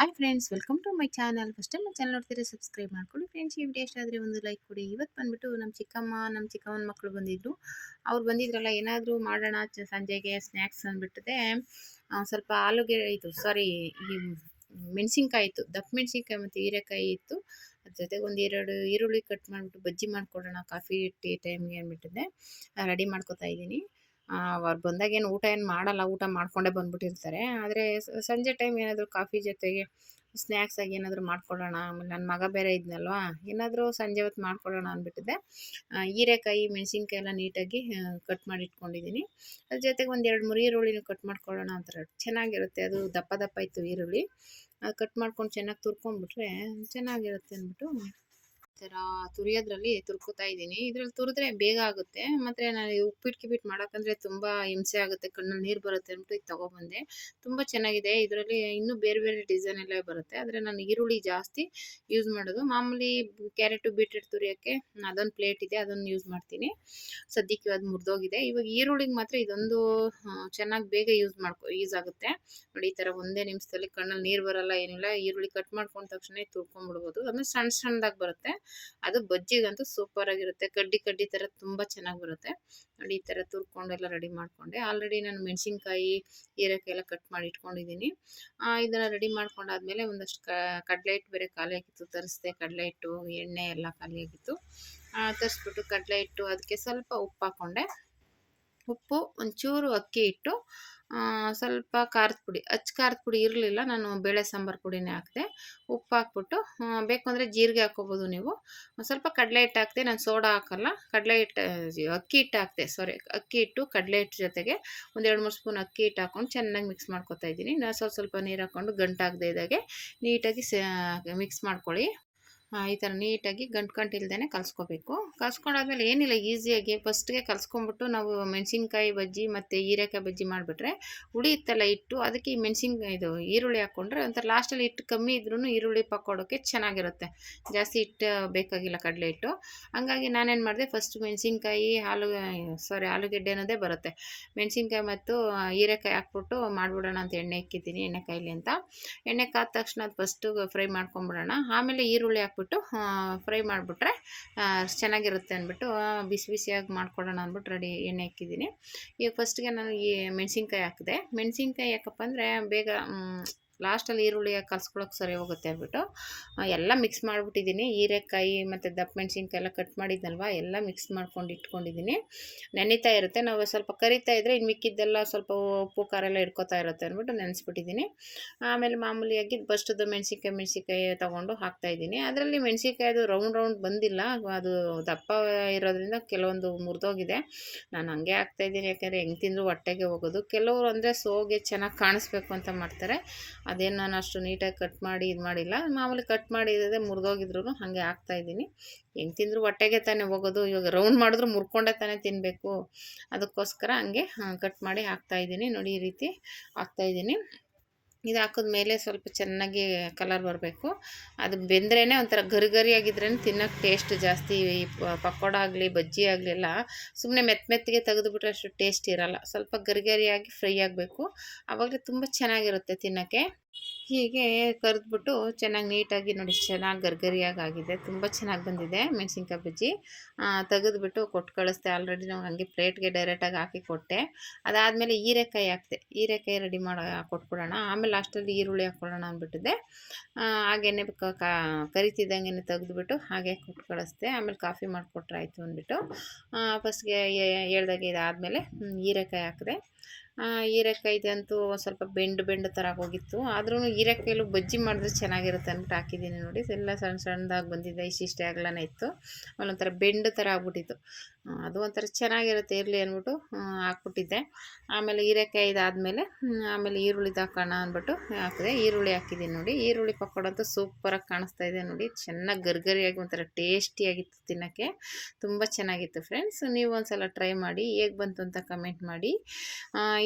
Hi friends welcome to my channel first time channel ನೋಡ್ತೀರಿ subscribe ಮಾಡ್ಕೊಳ್ಳಿ. Friends ಈ video ಇಷ್ಟ ಆದರೆ ಒಂದು ಲೈಕ್ ಕೊಡಿ. ಇವತ್ತು ಬಂದ್ಬಿಟ್ಟು ನಮ್ಮ ಚಿಕ್ಕಮ್ಮ ನಮ್ಮ ಚಿಕ್ಕಮ್ಮನ ಮಕ್ಕಳು ಬಂದಿದ್ರು. ಅವ್ರು ಬಂದಿದ್ರಲ್ಲ, ಏನಾದರೂ ಮಾಡೋಣ ಸಂಜೆಗೆ ಸ್ನ್ಯಾಕ್ಸ್ ಅಂದ್ಬಿಟ್ಟಿದೆ ಸ್ವಲ್ಪ ಆಲೂಗೆ ಇದು ಸಾರಿ ಈ ಮೆಣಸಿನ್ಕಾಯಿ ಇತ್ತು, ದಪ್ಪ ಮೆಣಸಿನ್ಕಾಯಿ ಮತ್ತು ಹೀರೆಕಾಯಿ ಇತ್ತು. ಅದ್ರ ಜೊತೆಗೆ ಒಂದು ಎರಡು ಈರುಳ್ಳಿ ಕಟ್ ಮಾಡಿಬಿಟ್ಟು ಬಜ್ಜಿ ಮಾಡಿಕೊಡೋಣ, ಕಾಫಿ ಟೀ ಟೈಮ್ಗೆ ಅಂದ್ಬಿಟ್ಟಿದ್ದೆ. ರೆಡಿ ಮಾಡ್ಕೊತಾ ಇದ್ದೀನಿ. ಅವ್ರು ಬಂದಾಗ ಏನು ಊಟ ಏನು ಮಾಡಲ್ಲ, ಊಟ ಮಾಡಿಕೊಂಡೇ ಬಂದ್ಬಿಟ್ಟಿರ್ತಾರೆ. ಆದರೆ ಸಂಜೆ ಟೈಮ್ ಏನಾದರೂ ಕಾಫಿ ಜೊತೆಗೆ ಸ್ನ್ಯಾಕ್ಸ್ ಆಗಿ ಏನಾದರೂ ಮಾಡ್ಕೊಳ್ಳೋಣ, ಆಮೇಲೆ ನನ್ನ ಮಗ ಬೇರೆ ಇದ್ನಲ್ವಾ, ಏನಾದರೂ ಸಂಜೆ ಹೊತ್ತು ಮಾಡ್ಕೊಳ್ಳೋಣ ಅಂದ್ಬಿಟ್ಟಿದ್ದೆ ಹೀರೆಕಾಯಿ ಮೆಣಸಿನ್ಕಾಯಿ ಎಲ್ಲ ನೀಟಾಗಿ ಕಟ್ ಮಾಡಿ ಇಟ್ಕೊಂಡಿದ್ದೀನಿ ಅದ್ರ ಜೊತೆಗೆ ಒಂದು ಎರಡು ಮೂರು ಈರುಳ್ಳಿನೂ ಕಟ್ ಮಾಡ್ಕೊಳ್ಳೋಣ ಅಂತಾರೆ. ಚೆನ್ನಾಗಿರುತ್ತೆ, ಅದು ದಪ್ಪ ದಪ್ಪ ಇತ್ತು ಈರುಳ್ಳಿ. ಅದು ಕಟ್ ಮಾಡ್ಕೊಂಡು ಚೆನ್ನಾಗಿ ತುರ್ಕೊಂಡ್ಬಿಟ್ರೆ ಚೆನ್ನಾಗಿರುತ್ತೆ ಅಂದ್ಬಿಟ್ಟು ಥರ ತುರಿಯೋದ್ರಲ್ಲಿ ತುರ್ಕೋತಾ ಇದ್ದೀನಿ. ಇದ್ರಲ್ಲಿ ತುರಿದ್ರೆ ಬೇಗ ಆಗುತ್ತೆ. ಮತ್ತು ನಾನು ಉಪ್ಪಿಟ್ಟು ಕಿಪ್ಪಿಟ್ಟು ಮಾಡೋಕ್ಕಂದ್ರೆ ತುಂಬ ಹಿಂಸೆ ಆಗುತ್ತೆ. ಕಣ್ಣಲ್ಲಿ ನೀರು ಬರುತ್ತೆ ಅಂದ್ಬಿಟ್ಟು ಇದು ತೊಗೊಬಂದೆ ತುಂಬ ಚೆನ್ನಾಗಿದೆ. ಇದರಲ್ಲಿ ಇನ್ನೂ ಬೇರೆ ಬೇರೆ ಡಿಸೈನ್ ಎಲ್ಲ ಬರುತ್ತೆ. ಆದರೆ ನಾನು ಈರುಳ್ಳಿ ಜಾಸ್ತಿ ಯೂಸ್ ಮಾಡೋದು. ಮಾಮೂಲಿ ಕ್ಯಾರೆಟು ಬೀಟ್ರೂಟ್ ತುರಿಯೋಕ್ಕೆ ಅದೊಂದು ಪ್ಲೇಟ್ ಇದೆ. ಅದನ್ನು ಯೂಸ್ ಮಾಡ್ತೀನಿ. ಸದ್ಯಕ್ಕೆ ಅದು ಮುರಿದೋಗಿದೆ. ಇವಾಗ ಈರುಳ್ಳಿಗೆ ಮಾತ್ರ ಇದೊಂದು ಚೆನ್ನಾಗಿ ಬೇಗ ಯೂಸ್ ಮಾಡ್ಕೊ ಯೂಸ್ ಆಗುತ್ತೆ. ನೋಡಿ, ಈ ಥರ ಒಂದೇ ನಿಮಿಷದಲ್ಲಿ ಕಣ್ಣಲ್ಲಿ ನೀರು ಬರಲ್ಲ, ಏನಿಲ್ಲ. ಈರುಳ್ಳಿ ಕಟ್ ಮಾಡ್ಕೊಂಡ ತಕ್ಷಣ ತುರ್ಕೊಂಡ್ಬಿಡ್ಬೋದು. ಅದನ್ನ ಸಣ್ಣ ಸಣ್ಣದಾಗಿ ಬರುತ್ತೆ. ಅದು ಬಜ್ಜಿಗಂತೂ ಸೂಪರ್ ಆಗಿರುತ್ತೆ. ಕಡ್ಡಿ ಕಡ್ಡಿ ಥರ ತುಂಬ ಚೆನ್ನಾಗಿ ಬರುತ್ತೆ. ನೋಡಿ, ಈ ಥರ ತುರ್ಕೊಂಡೆಲ್ಲ ರೆಡಿ ಮಾಡಿಕೊಂಡೆ. ಆಲ್ರೆಡಿ ನಾನು ಮೆಣಸಿನ್ಕಾಯಿ ಹೀರೆಕಾಯಿ ಎಲ್ಲ ಕಟ್ ಮಾಡಿ ಇಟ್ಕೊಂಡಿದ್ದೀನಿ. ಇದನ್ನ ರೆಡಿ ಮಾಡ್ಕೊಂಡಾದ್ಮೇಲೆ ಒಂದಷ್ಟು ಕಡಲೆ ಹಿಟ್ಟು ಬೇರೆ ಖಾಲಿ ಆಗಿತ್ತು. ತರಿಸ್ದೆ ಕಡಲೆ ಹಿಟ್ಟು ಎಣ್ಣೆ ಎಲ್ಲ ಖಾಲಿ ಆಗಿತ್ತು. ತರಿಸ್ಬಿಟ್ಟು ಕಡಲೆ ಹಿಟ್ಟು ಅದಕ್ಕೆ ಸ್ವಲ್ಪ ಉಪ್ಪು ಹಾಕ್ಕೊಂಡೆ ಉಪ್ಪು, ಒಂಚೂರು ಅಕ್ಕಿ ಇಟ್ಟು ಸ್ವಲ್ಪ ಖಾರದ ಪುಡಿ. ಅಚ್ಚ ಖಾರದ ಪುಡಿ ಇರಲಿಲ್ಲ, ನಾನು ಬೇಳೆ ಸಾಂಬಾರು ಪುಡಿನೇ ಹಾಕಿದೆ. ಉಪ್ಪು ಹಾಕ್ಬಿಟ್ಟು ಬೇಕು ಅಂದರೆ ಜೀರಿಗೆ ಹಾಕ್ಕೋಬೋದು ನೀವು. ಸ್ವಲ್ಪ ಕಡಲೆ ಹಿಟ್ಟು ಹಾಕಿದೆ, ನಾನು ಸೋಡಾ ಹಾಕಲ್ಲ, ಕಡಲೆ ಹಿಟ್ಟು ಅಕ್ಕಿ ಹಿಟ್ಟು ಹಾಕಿದೆ ಸಾರಿ ಅಕ್ಕಿ ಹಿಟ್ಟು, ಕಡಲೆ ಹಿಟ್ಟು ಜೊತೆಗೆ ಒಂದು ಎರಡು, ಮೂರು ಸ್ಪೂನ್ ಅಕ್ಕಿ ಹಿಟ್ಟು ಹಾಕ್ಕೊಂಡು ಚೆನ್ನಾಗಿ ಮಿಕ್ಸ್ ಮಾಡ್ಕೊತಾ ಇದ್ದೀನಿ. ನಾನು ಸ್ವಲ್ಪ ಸ್ವಲ್ಪ ನೀರು ಹಾಕ್ಕೊಂಡು ಗಂಟಾಗದೇ ಇದ್ದಾಗೆ ನೀಟಾಗಿ ಮಿಕ್ಸ್ ಮಾಡ್ಕೊಳ್ಳಿ. ಈ ಥರ ನೀಟಾಗಿ ಗಂಟು ಗಂಟು ಇಲ್ಲದೇ ಕಲಿಸ್ಕೋಬೇಕು. ಕಲ್ಸ್ಕೊಂಡಾದ್ಮೇಲೆ ಏನಿಲ್ಲ, ಈಸಿಯಾಗಿ ಫಸ್ಟ್ಗೆ ಕಲ್ಸ್ಕೊಂಬಿಟ್ಟು ನಾವು ಮೆಣಸಿನ್ಕಾಯಿ ಬಜ್ಜಿ ಮತ್ತು ಹೀರೆಕಾಯಿ ಬಜ್ಜಿ ಮಾಡಿಬಿಟ್ರೆ ಹುಳಿ ಇತ್ತಲ್ಲ ಇಟ್ಟು ಅದಕ್ಕೆ ಈ ಮೆಣಸಿನ, ಇದು ಈರುಳ್ಳಿ ಹಾಕ್ಕೊಂಡ್ರೆ ಒಂಥರ ಲಾಸ್ಟಲ್ಲಿ ಹಿಟ್ಟು ಕಮ್ಮಿ ಇದ್ರೂ ಈರುಳ್ಳಿ ಪಕ್ಕೋಡೋಕ್ಕೆ ಚೆನ್ನಾಗಿರುತ್ತೆ. ಜಾಸ್ತಿ ಹಿಟ್ಟು ಬೇಕಾಗಿಲ್ಲ ಕಡಲೆ ಹಿಟ್ಟು. ಹಂಗಾಗಿ ನಾನೇನು ಮಾಡಿದೆ ಫಸ್ಟ್ ಮೆಣಸಿನ್ಕಾಯಿ ಆಲೂ ಸಾರಿ ಆಲೂಗೆಡ್ಡೆ ಅನ್ನೋದೇ ಬರುತ್ತೆ. ಮೆಣಸಿನ್ಕಾಯಿ ಮತ್ತು ಹೀರೆಕಾಯಿ ಹಾಕ್ಬಿಟ್ಟು ಮಾಡಿಬಿಡೋಣ ಅಂತ ಎಣ್ಣೆ ಇಕ್ಕಿದ್ದೀನಿ, ಎಣ್ಣೆ ಕಾಯಿಲಿ ಅಂತ. ಎಣ್ಣೆ ಕಾದ ತಕ್ಷಣ ಅದು ಫಸ್ಟು ಫ್ರೈ ಮಾಡ್ಕೊಂಬಿಡೋಣ ಆಮೇಲೆ ಈರುಳ್ಳಿ ಹಾಕ್ಬಿಟ್ಟು ಫ್ರೈ ಮಾಡಿಬಿಟ್ರೆ ಚೆನ್ನಾಗಿರುತ್ತೆ ಅಂದ್ಬಿಟ್ಟು ಬಿಸಿ ಬಿಸಿಯಾಗಿ ಮಾಡ್ಕೊಡೋಣ ಅಂದ್ಬಿಟ್ಟು ರೆಡಿ ಎಣ್ಣೆ ಹಾಕಿದ್ದೀನಿ. ಈಗ ಫಸ್ಟ್ಗೆ ನಾನು ಈ ಮೆಣಸಿನ್ಕಾಯಿ ಹಾಕಿದೆ. ಮೆಣಸಿನ್ಕಾಯಿ ಯಾಕಪ್ಪ ಅಂದರೆ ಬೇಗ ಲಾಸ್ಟಲ್ಲಿ ಈರುಳ್ಳಿ ಕಲ್ಸ್ಕೊಳಕ್ಕೆ ಸರಿ ಹೋಗುತ್ತೆ ಅಂದ್ಬಿಟ್ಟು ಎಲ್ಲ ಮಿಕ್ಸ್ ಮಾಡಿಬಿಟ್ಟಿದ್ದೀನಿ. ಹೀರೆಕಾಯಿ ಮತ್ತು ದಪ್ಪ ಮೆಣಸಿನ್ಕಾಯಿ ಎಲ್ಲ ಕಟ್ ಮಾಡಿದ್ನಲ್ವ ಎಲ್ಲ ಮಿಕ್ಸ್ ಮಾಡ್ಕೊಂಡು ಇಟ್ಕೊಂಡಿದ್ದೀನಿ. ನೆನೀತಾ ಇರುತ್ತೆ. ನಾವು ಸ್ವಲ್ಪ ಕರಿತಾ ಇದ್ದರೆ ಇನ್ನು ಮಿಕ್ಕಿದ್ದೆಲ್ಲ ಸ್ವಲ್ಪ ಉಪ್ಪು, ಖಾರ ಎಲ್ಲ ಇಟ್ಕೋತಾ ಇರುತ್ತೆ ಅಂದ್ಬಿಟ್ಟು ನೆನೆಸ್ಬಿಟ್ಟಿದ್ದೀನಿ. ಆಮೇಲೆ ಮಾಮೂಲಿಯಾಗಿ ಫಸ್ಟದು ಮೆಣಸಿನ್ಕಾಯಿ ಮೆಣಸಿನ್ಕಾಯಿ ತೊಗೊಂಡು ಹಾಕ್ತಾಯಿದ್ದೀನಿ ಅದರಲ್ಲಿ ಮೆಣಸಿನ್ಕಾಯಿ ಅದು ರೌಂಡ್ ರೌಂಡ್ ಬಂದಿಲ್ಲ. ಅದು ದಪ್ಪ ಇರೋದ್ರಿಂದ ಕೆಲವೊಂದು ಮುರಿದೋಗಿದೆ. ನಾನು ಹಂಗೆ ಹಾಕ್ತಾಯಿದ್ದೀನಿ ಯಾಕೆಂದರೆ ಹೆಂಗೆ ತಿಂದರೂ ಹೊಟ್ಟೆಗೆ ಹೋಗೋದು. ಕೆಲವರು ಅಂದರೆ ಸೋಗೆ ಚೆನ್ನಾಗಿ ಕಾಣಿಸ್ಬೇಕು ಅಂತ ಮಾಡ್ತಾರೆ. ಅದೇನು ನಾನು ಅಷ್ಟು ನೀಟಾಗಿ ಕಟ್ ಮಾಡಿ ಇದು ಮಾಡಿಲ್ಲ. ಮಾಮೂಲಿ ಕಟ್ ಮಾಡಿದ್ರೆ ಮುರಿದೋಗಿದ್ರು ಹಾಗೆ ಹಾಕ್ತಾಯಿದ್ದೀನಿ ಹೆಂಗೆ ತಿಂದರೂ ಹೊಟ್ಟೆಗೆ ತಾನೇ ಹೋಗೋದು, ಇವಾಗ ರೌಂಡ್ ಮಾಡಿದ್ರು ಮುರ್ಕೊಂಡೇ ತಾನೇ ತಿನ್ನಬೇಕು ಅದಕ್ಕೋಸ್ಕರ ಹಂಗೆ ಕಟ್ ಮಾಡಿ ಹಾಕ್ತಾಯಿದ್ದೀನಿ ನೋಡಿ ಈ ರೀತಿ ಹಾಕ್ತಾಯಿದ್ದೀನಿ ಇದು ಹಾಕಿದ್ಮೇಲೆ ಸ್ವಲ್ಪ ಚೆನ್ನಾಗಿ ಕಲರ್ ಬರಬೇಕು. ಅದು ಬೆಂದ್ರೇ ಒಂಥರ ಗರಿ ಗರಿಯಾಗಿದ್ರೇ ತಿನ್ನೋಕ್ಕೆ ಟೇಸ್ಟ್ ಜಾಸ್ತಿ ಪಕೋಡ ಆಗಲಿ, ಬಜ್ಜಿ ಆಗಲಿ ಎಲ್ಲ ಸುಮ್ಮನೆ ಮೆತ್ತ ಮೆತ್ತಗೆ ತೆಗೆದುಬಿಟ್ರೆ ಅಷ್ಟು ಟೇಸ್ಟ್ ಇರಲ್ಲ. ಸ್ವಲ್ಪ ಗರಿ ಗರಿಯಾಗಿ ಫ್ರೈ ಆಗಬೇಕು. ಆವಾಗಲೇ ತುಂಬ ಚೆನ್ನಾಗಿರುತ್ತೆ ತಿನ್ನೋಕ್ಕೆ ಹೀಗೆ ಕರೆದ್ಬಿಟ್ಟು ಚೆನ್ನಾಗಿ ನೀಟಾಗಿ ನೋಡಿ, ಚೆನ್ನಾಗಿ ಗರ್ಗರಿಯಾಗಿ ಆಗಿದೆ ತುಂಬ ಚೆನ್ನಾಗಿ ಬಂದಿದೆ ಮೆಣಸಿನ್ಕಾಯಿ ಬಜ್ಜಿ. ತೆಗೆದುಬಿಟ್ಟು ಕೊಟ್ಟು ಕಳಿಸ್ದೆ. ಆಲ್ರೆಡಿ ನಾವು ಹಾಗೆ ಪ್ಲೇಟ್ಗೆ ಡೈರೆಕ್ಟಾಗಿ ಹಾಕಿ ಕೊಟ್ಟೆ. ಅದಾದಮೇಲೆ ಹೀರೆಕಾಯಿ ಹಾಕ್ತೆ ಹೀರೆಕಾಯಿ ರೆಡಿ ಮಾಡಿ, ಕೊಟ್ಬಿಡೋಣ. ಆಮೇಲೆ ಲಾಸ್ಟಲ್ಲಿ ಈರುಳ್ಳಿ ಹಾಕ್ಕೊಳ್ಳೋಣ ಅಂದ್ಬಿಟ್ಟಿದ್ದೆ. ಹಾಗೇನೆ ಕರಿತಿದ್ದಂಗೆ ತೆಗೆದುಬಿಟ್ಟು ಹಾಗೆ ಕೊಟ್ಟು ಕಳಿಸ್ದೆ. ಆಮೇಲೆ ಕಾಫಿ ಮಾಡಿಕೊಟ್ರೆ ಆಯಿತು ಅಂದ್ಬಿಟ್ಟು ಫಸ್ಟ್ಗೆ ಹೇಳ್ದಾಗೆ ಇದಾದಮೇಲೆ ಹೀರೆಕಾಯಿ ಹಾಕಿದೆ. ಹೀರೆಕಾಯ್ದಂತೂ ಸ್ವಲ್ಪ ಬೆಂಡು ಬೆಂಡು ಥರ ಹೋಗಿತ್ತು. ಆದ್ರೂ ಹೀರೆಕಾಯಲ್ಲೂ ಬಜ್ಜಿ ಮಾಡಿದ್ರೆ ಚೆನ್ನಾಗಿರುತ್ತೆ ಅಂದ್ಬಿಟ್ಟು ಹಾಕಿದ್ದೀನಿ ನೋಡಿ. ಎಲ್ಲ ಸಣ್ಣ ಸಣ್ಣದಾಗಿ ಬಂದಿದೆ, ಇಷ್ಟಿಷ್ಟೇ ಆಗ್ಲನೇ ಇತ್ತು. ಒಂಥರ ಬೆಂಡು ಥರ ಆಗ್ಬಿಟ್ಟಿತ್ತು. ಅದು ಒಂಥರ ಚೆನ್ನಾಗಿರುತ್ತೆ, ಇರಲಿ ಅಂದ್ಬಿಟ್ಟು ಹಾಕ್ಬಿಟ್ಟಿದ್ದೆ. ಆಮೇಲೆ ಹೀರೆಕಾಯಿ ಇದಾದಮೇಲೆ ಆಮೇಲೆ ಈರುಳ್ಳಿದು ಹಾಕೋಣ ಅಂದ್ಬಿಟ್ಟು ಹಾಕಿದೆ, ಈರುಳ್ಳಿ ಹಾಕಿದ್ದೀನಿ ನೋಡಿ. ಈರುಳ್ಳಿ ಪಕೋಡ ಅಂತೂ ಸೂಪರಾಗಿ ಕಾಣಿಸ್ತಾ ಇದೆ ನೋಡಿ. ಚೆನ್ನಾಗಿ ಗರ್ಗರಿಯಾಗಿ ಒಂಥರ ಟೇಸ್ಟಿಯಾಗಿತ್ತು ತಿನ್ನೋಕ್ಕೆ. ತುಂಬ ಚೆನ್ನಾಗಿತ್ತು ಫ್ರೆಂಡ್ಸ್. ನೀವು ಒಂದ್ಸಲ ಟ್ರೈ ಮಾಡಿ, ಹೇಗೆ ಬಂತು ಅಂತ ಕಮೆಂಟ್ ಮಾಡಿ.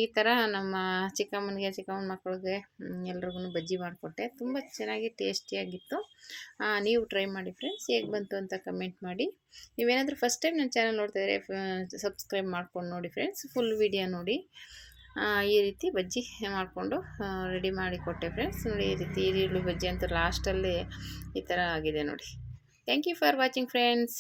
ಈ ಥರ ನಮ್ಮ ಚಿಕ್ಕಮ್ಮನಿಗೆ, ಚಿಕ್ಕಮ್ಮನ ಮಕ್ಕಳಿಗೆ ಎಲ್ರಿಗೂ ಬಜ್ಜಿ ಮಾಡಿಕೊಟ್ಟೆ. ತುಂಬ ಚೆನ್ನಾಗಿ ಟೇಸ್ಟಿಯಾಗಿತ್ತು ನೀವು ಟ್ರೈ ಮಾಡಿ ಫ್ರೆಂಡ್ಸ್ ಹೇಗೆ ಬಂತು ಅಂತ ಕಮೆಂಟ್ ಮಾಡಿ. ನೀವೇನಾದರೂ ಫಸ್ಟ್ ಟೈಮ್ ನನ್ನ ಚಾನಲ್ ನೋಡ್ತಾಯಿದ್ರೆ ಸಬ್ಸ್ಕ್ರೈಬ್ ಮಾಡ್ಕೊಂಡು ನೋಡಿ ಫ್ರೆಂಡ್ಸ್ ಫುಲ್ ವಿಡಿಯೋ ನೋಡಿ. ಈ ರೀತಿ ಬಜ್ಜಿ ಮಾಡಿಕೊಂಡು ರೆಡಿ ಮಾಡಿ ಕೊಟ್ಟೆ ಫ್ರೆಂಡ್ಸ್ ನೋಡಿ, ಈ ರೀತಿ ಈರುಳ್ಳಿ ಬಜ್ಜಿ ಅಂತೂ ಲಾಸ್ಟಲ್ಲಿ ಈ ಥರ ಆಗಿದೆ ನೋಡಿ. Thank you for watching friends